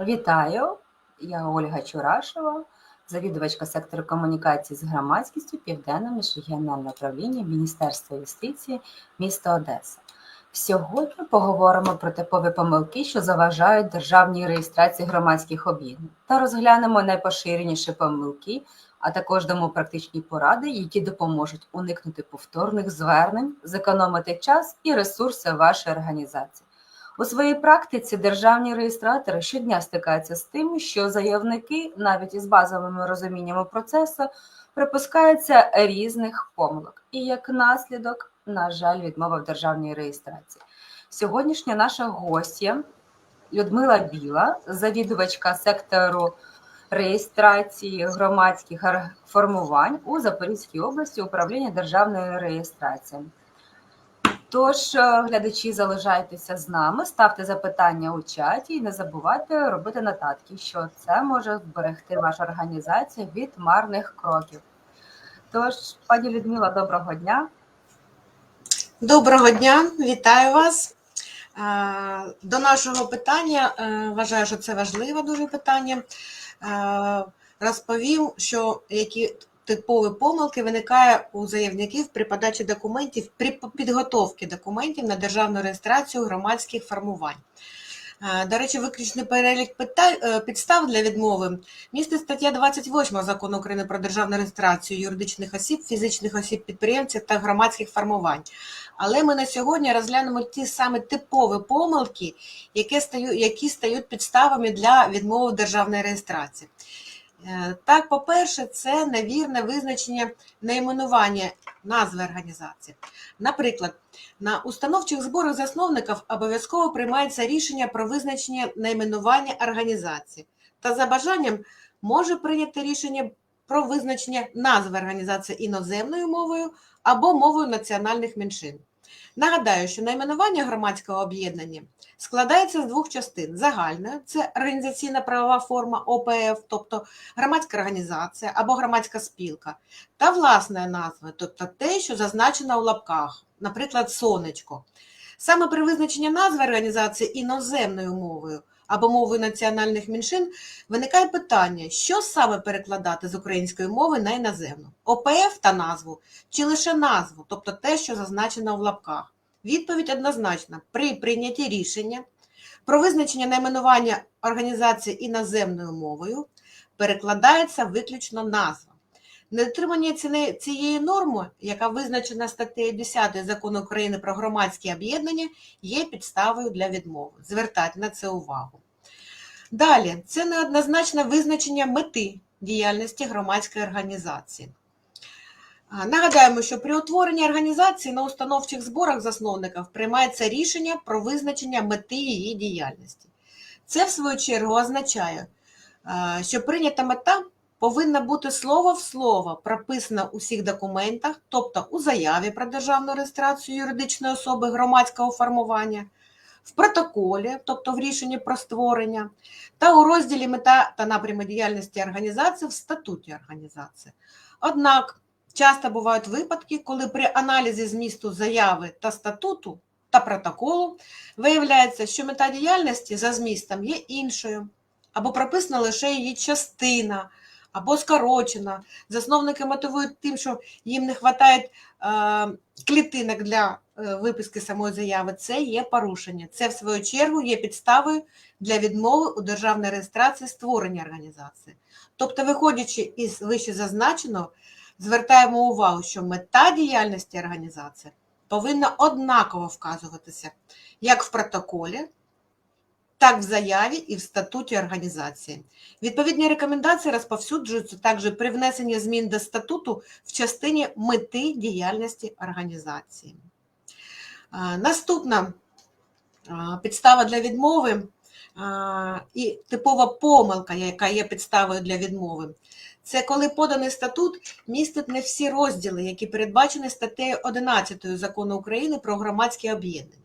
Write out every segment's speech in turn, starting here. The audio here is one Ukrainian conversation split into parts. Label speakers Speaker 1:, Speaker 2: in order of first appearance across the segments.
Speaker 1: Вітаю, я Ольга Чурашева, завідувачка сектору комунікації з громадськістю Південного міжрегіонального управління Міністерства юстиції міста Одеса. Сьогодні поговоримо про типові помилки, що заважають державній реєстрації громадських об'єднань, та розглянемо найпоширеніші помилки, а також дамо практичні поради, які допоможуть уникнути повторних звернень, зекономити час і ресурси вашої організації. У своїй практиці державні реєстратори щодня стикаються з тим, що заявники, навіть із базовими розуміннями процесу, припускаються різних помилок, і як наслідок, на жаль, відмова в державній реєстрації. Сьогоднішня наша гостя Людмила Біла, завідувачка сектору реєстрації громадських формувань у Запорізькій області управління державної реєстрації. Тож, е, глядачі, залишайтеся з нами, ставте запитання у чаті і не забувайте робити нотатки, що це може зберегти вашу організацію від марних кроків. Тож, пані Людмила, доброго дня.
Speaker 2: Доброго дня, вітаю вас. Е, До нашого питання е, вважаю, що це важливе дуже питання. Розповім, що які типові помилки виникає у заявників при подачі документів, при підготовці документів на державну реєстрацію громадських формувань. Е, До речі, виключний перелік е, підстав для відмови містить стаття 28 закону України про державну реєстрацію юридичних осіб, фізичних осіб, підприємців та громадських формувань. Але ми на сьогодні розглянемо ті саме типові помилки, які стають підставами для відмови державної реєстрації. Е, Так, по-перше, це невірне визначення найменування назви організації. Наприклад, на установчих зборах засновників обов'язково приймається рішення про визначення найменування організації та за бажанням може прийняти рішення про визначення назви організації іноземною мовою або мовою національних меншин. Нагадаю, що найменування громадського об'єднання складається з двох частин: загальна це організаційна правова форма ОПФ, тобто громадська організація або громадська спілка, та власна назва, тобто те, що зазначено у лапках, наприклад, сонечко. Саме при визначенні назви організації іноземною мовою або мовою національних меншин виникає питання, що саме перекладати з української мови на іноземну ОПФ та назву, чи лише назву, тобто те, що зазначено в лапках. Відповідь однозначна: при прийнятті рішення про визначення найменування організації іноземною мовою перекладається виключно назва. Недотримання цієї норми, яка визначена статтею 10 закону України про громадські об'єднання, є підставою для відмови. Звертайте на це увагу. Далі, це неоднозначне визначення мети діяльності громадської організації. Нагадаємо, що при утворенні організації на установчих зборах засновників приймається рішення про визначення мети її діяльності. Це, в свою чергу, означає, що прийнята мета повинна бути слово в слово прописана у всіх документах, тобто у заяві про державну реєстрацію юридичної особи громадського формування, в протоколі, тобто в рішенні про створення, та у розділі мета та напрями діяльності організації в статуті організації. Однак, Часто бувають випадки, коли при аналізі змісту заяви та статуту та протоколу виявляється, що мета діяльності за змістом є іншою, або прописана лише її частина, або скорочена. Засновники мотивують тим, що їм не вистачає е, клітинок для е, виписки самої заяви. Це є порушення. Це, в свою чергу, є підставою для відмови у державній реєстрації створення організації. Тобто, виходячи із вище зазначеного, звертаємо увагу, що мета діяльності організації повинна однаково вказуватися як в протоколі, так в заяві і в статуті організації. Відповідні рекомендації розповсюджуються також при внесенні змін до статуту в частині мети діяльності організації. Наступна підстава для відмови і типова помилка, яка є підставою для відмови. Це коли поданий статут містить не всі розділи, які передбачені статтею 11 закону України про громадське об'єднання.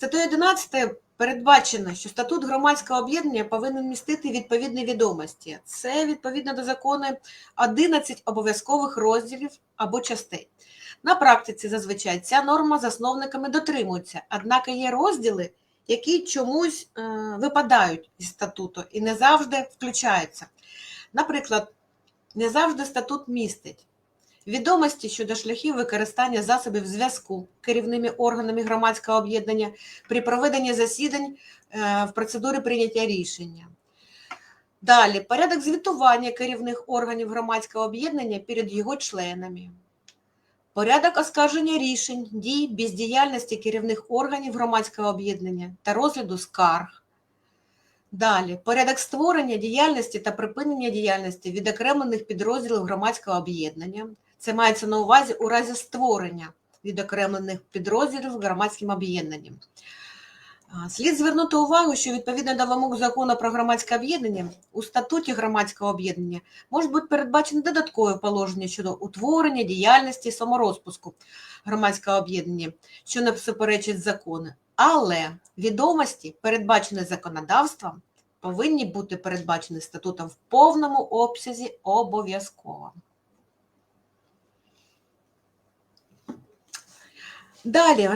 Speaker 2: Статтею 11 передбачено, що статут громадського об'єднання повинен містити відповідні відомості. Це відповідно до закону 11 обов'язкових розділів або частей. На практиці зазвичай ця норма засновниками дотримується, однак є розділи, які чомусь е, випадають із статуту і не завжди включаються. Наприклад, не завжди статут містить відомості щодо шляхів використання засобів зв'язку керівними органами громадського об'єднання при проведенні засідань е, в процедурі прийняття рішення. Далі порядок звітування керівних органів громадського об'єднання перед його членами. Порядок оскарження рішень, дій, бездіяльності керівних органів громадського об'єднання та розгляду скарг. Далі порядок створення діяльності та припинення діяльності відокремлених підрозділів громадського об'єднання. Це мається на увазі у разі створення відокремлених підрозділів громадським об'єднанням. Слід звернути увагу, що відповідно до вимог закону про громадське об'єднання у статуті громадського об'єднання можуть бути передбачені додаткові положення щодо утворення, діяльності і саморозпуску громадського об'єднання, що не суперечить закону. Але відомості, передбачені законодавством, повинні бути передбачені статутом в повному обсязі обов'язково. Далі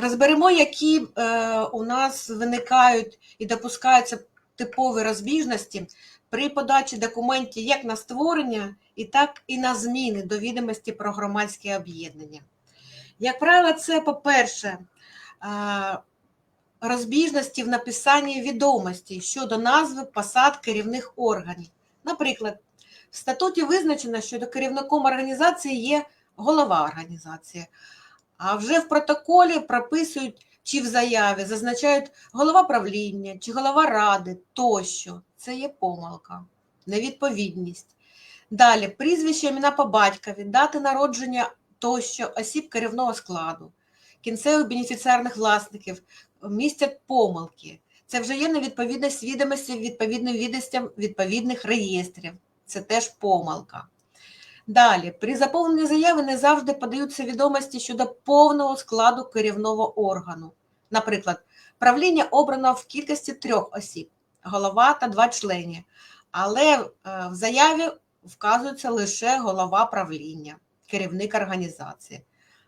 Speaker 2: розберемо, які е, у нас виникають і допускаються типові розбіжності при подачі документів як на створення, і так і на зміни до відомості про громадське об'єднання. Як правило, це, по-перше, е, розбіжності в написанні відомостей щодо назви посад керівних органів. Наприклад, в статуті визначено, що до керівником організації є голова організації, а вже в протоколі прописують чи в заяві зазначають голова правління, чи голова ради тощо. Це є помилка, невідповідність. Далі прізвище, імена по батькові, дати народження тощо осіб керівного складу, кінцевих бенефіціарних власників містять помилки. Це вже є невідповідність відомості відповідним відомостям відповідних реєстрів. Це теж помилка. Далі, при заповненні заяви не завжди подаються відомості щодо повного складу керівного органу. Наприклад, правління обрано в кількості трьох осіб, голова та два члені, але е, в заяві вказується лише голова правління, керівник організації.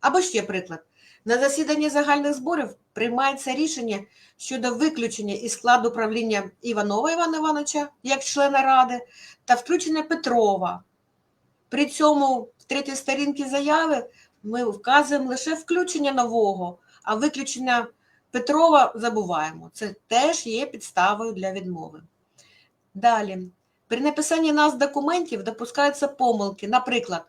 Speaker 2: Або ще приклад. На засіданні загальних зборів приймається рішення щодо виключення із складу правління Іванова Івана Івановича як члена ради та включення Петрова. При цьому в третій сторінці заяви ми вказуємо лише включення нового, а виключення Петрова забуваємо. Це теж є підставою для відмови. Далі. При написанні назв документів допускаються помилки. Наприклад,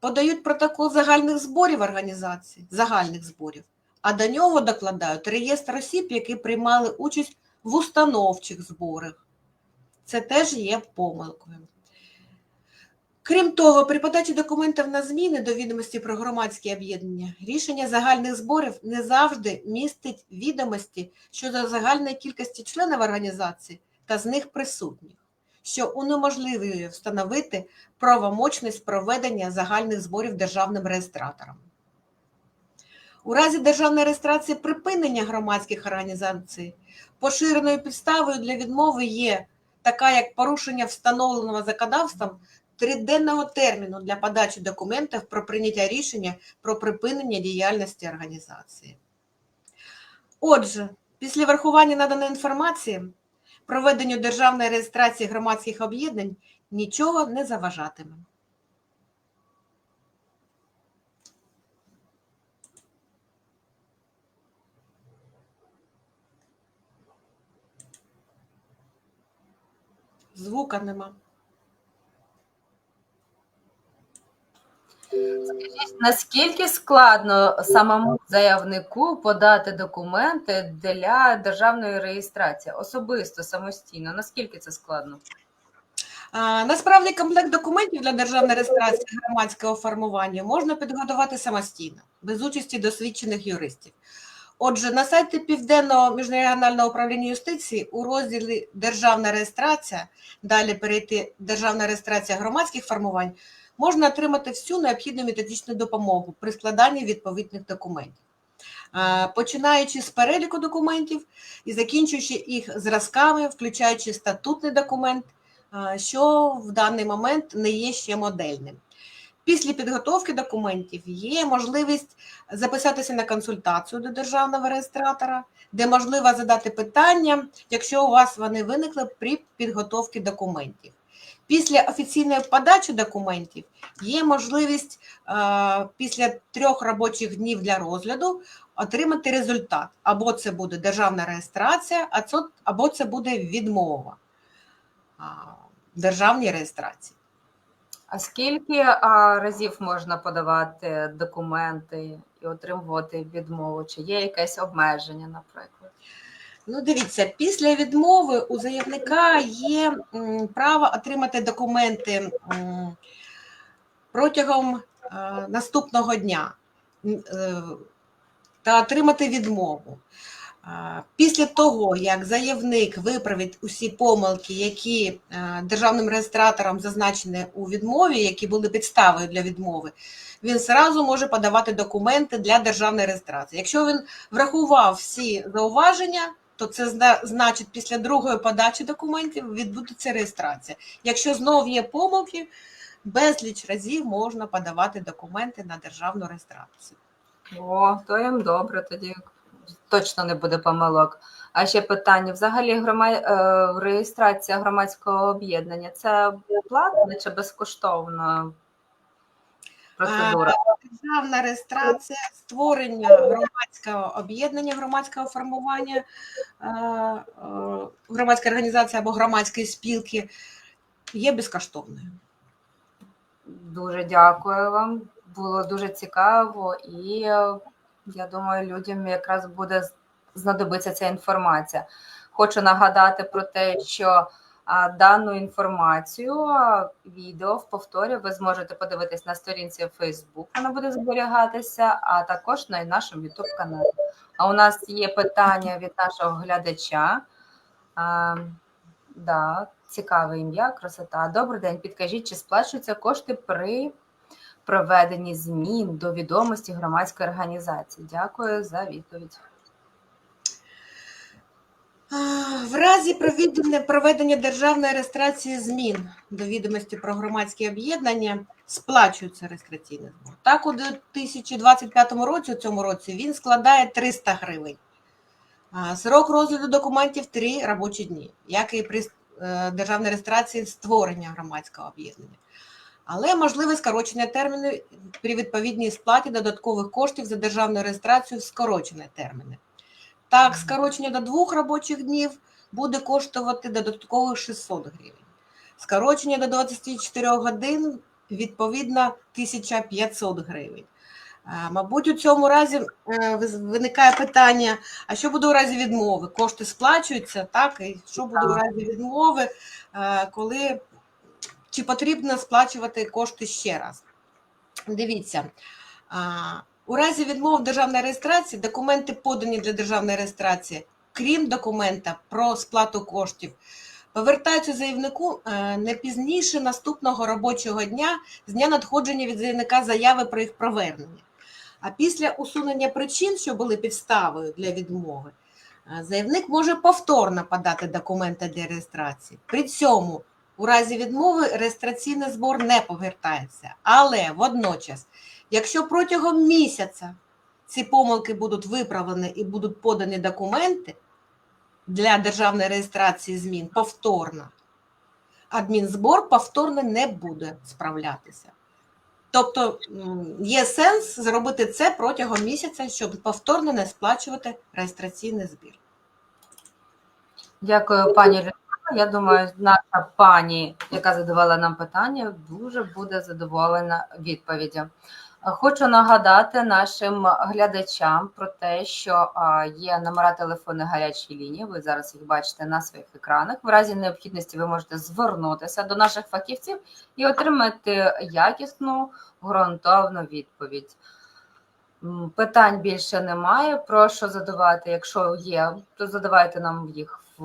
Speaker 2: подають протокол загальних зборів організації, загальних зборів, а до нього докладають реєстр осіб, які приймали участь в установчих зборах. Це теж є помилкою. Крім того, при подачі документів на зміни до відомості про громадські об'єднання, рішення загальних зборів не завжди містить відомості щодо загальної кількості членів організації та з них присутніх, що унеможливлює встановити правомочність проведення загальних зборів державним реєстратором. У разі державної реєстрації припинення громадських організацій поширеною підставою для відмови є така, як порушення встановленого законодавством триденного терміну для подачі документів про прийняття рішення про припинення діяльності організації. Отже, після врахування наданої інформації проведенню державної реєстрації громадських об'єднань нічого не заважатиме. Звука нема.
Speaker 1: Наскільки складно самому заявнику подати документи для державної реєстрації особисто самостійно? Наскільки це складно?
Speaker 2: Насправді комплект документів для державної реєстрації громадського формування можна підготувати самостійно, без участі досвідчених юристів. Отже, на сайті Південного міжрегіонального управління юстиції у розділі Державна реєстрація, далі перейти Державна реєстрація громадських формувань, можна отримати всю необхідну методичну допомогу при складанні відповідних документів. Починаючи з переліку документів і закінчуючи їх зразками, включаючи статутний документ, що в даний момент не є ще модельним. Після підготовки документів є можливість записатися на консультацію до державного реєстратора, де можливо задати питання, якщо у вас вони виникли при підготовці документів. Після офіційної подачі документів є можливість е, після трьох робочих днів для розгляду отримати результат. Або це буде державна реєстрація, або це буде відмова державній реєстрації.
Speaker 1: А скільки разів можна подавати документи і отримувати відмову? Чи є якесь обмеження, наприклад?
Speaker 2: Ну, дивіться, після відмови у заявника є право отримати документи протягом е, наступного дня е, та отримати відмову. Після того, як заявник виправить усі помилки, які е, державним реєстратором зазначені у відмові, які були підставою для відмови, він зразу може подавати документи для державної реєстрації. Якщо він врахував всі зауваження, то це зна- значить після другої подачі документів відбудеться реєстрація. Якщо знов є помилки, безліч разів можна подавати документи на державну реєстрацію.
Speaker 1: О, то їм добре, тоді точно не буде помилок. А ще питання: взагалі грома... е, реєстрація громадського об'єднання це платна чи безкоштовна процедура?
Speaker 2: Державна реєстрація, створення громадського об'єднання, громадського формування, е, е, громадської організації або громадської спілки є безкоштовною.
Speaker 1: Дуже дякую вам. Було дуже цікаво, і е, я думаю, людям якраз буде знадобиться ця інформація. Хочу нагадати про те, що дану інформацію, відео в повторі ви зможете подивитись на сторінці Facebook, вона буде зберігатися, а також на нашому YouTube каналі. А у нас є питання від нашого глядача. А, да, цікаве ім'я, красота. Добрий день. Підкажіть, чи сплачуються кошти при проведенні змін до відомості громадської організації? Дякую за відповідь.
Speaker 2: В разі проведення, проведення державної реєстрації змін до відомості про громадські об'єднання сплачується реєстраційний збор. Так, у 2025 році, у цьому році, він складає 300 гривень. Срок розгляду документів 3 робочі дні, як і при е, державній реєстрації створення громадського об'єднання. Але можливе скорочення терміну при відповідній сплаті додаткових коштів за державну реєстрацію в скорочені терміни. Так, скорочення до двох робочих днів буде коштувати додаткових 600 гривень. Скорочення до 24 годин відповідно 1500 гривень. Е, Мабуть, у цьому разі е, виникає питання: а що буде у разі відмови? Кошти сплачуються, так? І що буде у разі відмови, е, коли чи потрібно сплачувати кошти ще раз? Дивіться. У разі відмови державної реєстрації документи подані для державної реєстрації, крім документа про сплату коштів, повертаються заявнику е, не пізніше наступного робочого дня з дня надходження від заявника заяви про їх повернення. А після усунення причин, що були підставою для відмови, е, заявник може повторно подати документи для реєстрації. При цьому у разі відмови реєстраційний збор не повертається. Але водночас Якщо протягом місяця ці помилки будуть виправлені і будуть подані документи для державної реєстрації змін повторно, адмінзбор повторно не буде справлятися. Тобто є сенс зробити це протягом місяця, щоб повторно не сплачувати реєстраційний збір.
Speaker 1: Дякую, пані Людмила. Я думаю, наша пані, яка задавала нам питання, дуже буде задоволена відповіддю. Хочу нагадати нашим глядачам про те, що є номера телефону гарячої лінії. Ви зараз їх бачите на своїх екранах. В разі необхідності ви можете звернутися до наших фахівців і отримати якісну ґрунтовну відповідь. Питань більше немає. Прошу задавати, якщо є, то задавайте нам їх в,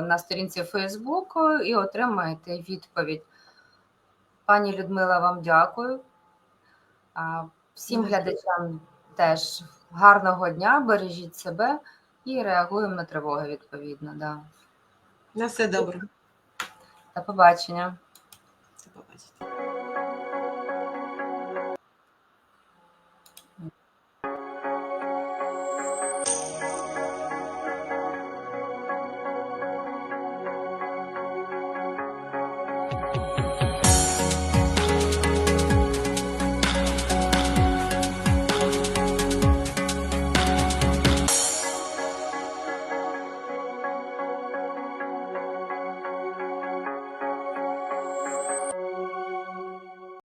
Speaker 1: на сторінці Фейсбуку і отримаєте відповідь. Пані Людмила, вам дякую. Всім глядачам теж гарного дня, бережіть себе і реагуємо на тривоги відповідно. Да.
Speaker 2: На все добре.
Speaker 1: До побачення.
Speaker 2: До побачення.